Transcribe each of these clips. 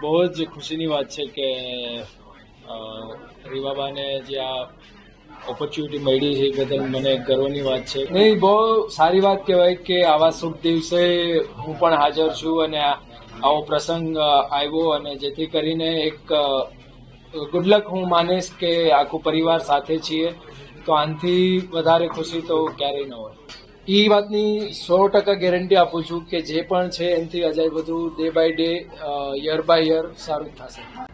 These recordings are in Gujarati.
બહુ જ ખુશીની વાત છે કે રીવાબાને જે આ ઓપોર્ચ્યુનિટી મળી છે બદલ મને ગર્વની વાત છે. નહીં, બહુ સારી વાત કહેવાય કે આવા શુભ દિવસે હું પણ હાજર છું અને આવો પ્રસંગ આવ્યો અને જેથી કરીને એક ગુડલક હું માનીશ કે આખું પરિવાર સાથે છીએ. તો આનાથી વધારે ખુશી તો ક્યારેય ન હોય. એ વાતની સો ટકા ગેરંટી આપું છું કે જે પણ છે એનાથી અજાય બધું day by day year by year સારું થશે.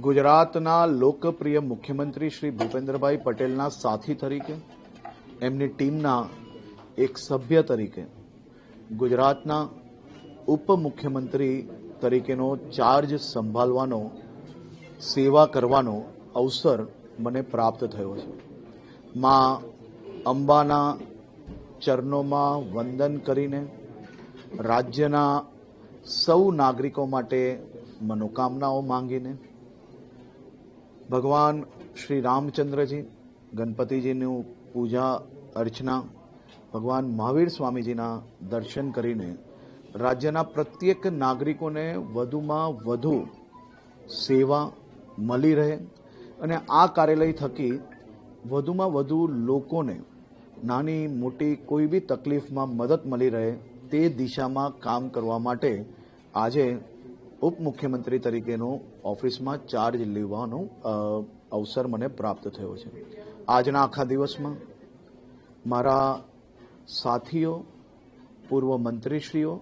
ગુજરાતના લોકપ્રિય મુખ્યમંત્રી શ્રી ભૂપેન્દ્રભાઈ પટેલના સાથી તરીકે, એમની ટીમના એક સભ્ય તરીકે, ગુજરાતના ઉપમુખ્યમંત્રી તરીકેનો ચાર્જ સંભાળવાનો, સેવા કરવાનો અવસર મને પ્રાપ્ત થયો છે. માં અંબાના ચરણોમાં વંદન કરીને રાજ્યના સૌ નાગરિકો માટે મનોકામનાઓ માંગીને ભગવાન શ્રી રામચંદ્રજી, ગણપતિજીનું પૂજા, અર્ચના, ભગવાન મહાવીર સ્વામીજીના દર્શન કરીને રાજ્યના પ્રત્યેક નાગરિકોને વધુમાં વધુ સેવા મળી રહે અને આ કાર્યાલય થકી વધુમાં વધુ લોકોને નાની મોટી કોઈ બી તકલીફમાં મદદ મળી રહે તે દિશામાં કામ કરવા માટે આજે ઉપમુખ્યમંત્રી તરીકેનો ઓફિસમાં ચાર્જ લેવાનો અવસર મને પ્રાપ્ત થયો છે. આજના આખા દિવસમાં મારા સાથીઓ, પૂર્વ મંત્રીશ્રીઓ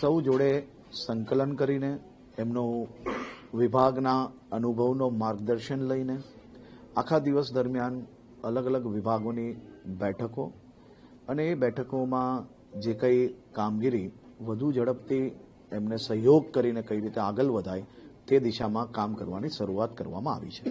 સૌ જોડે સંકલન કરીને, એમનો વિભાગના અનુભવનો માર્ગદર્શન લઈને, આખા દિવસ દરમિયાન અલગ અલગ વિભાગોની બેઠકો અને એ બેઠકોમાં જે કંઈ કામગીરી વધુ ઝડપથી એમને સહયોગ કરીને કઈ રીતે આગળ વધાય તે દિશામાં કામ કરવાની શરૂઆત કરવામાં આવી છે.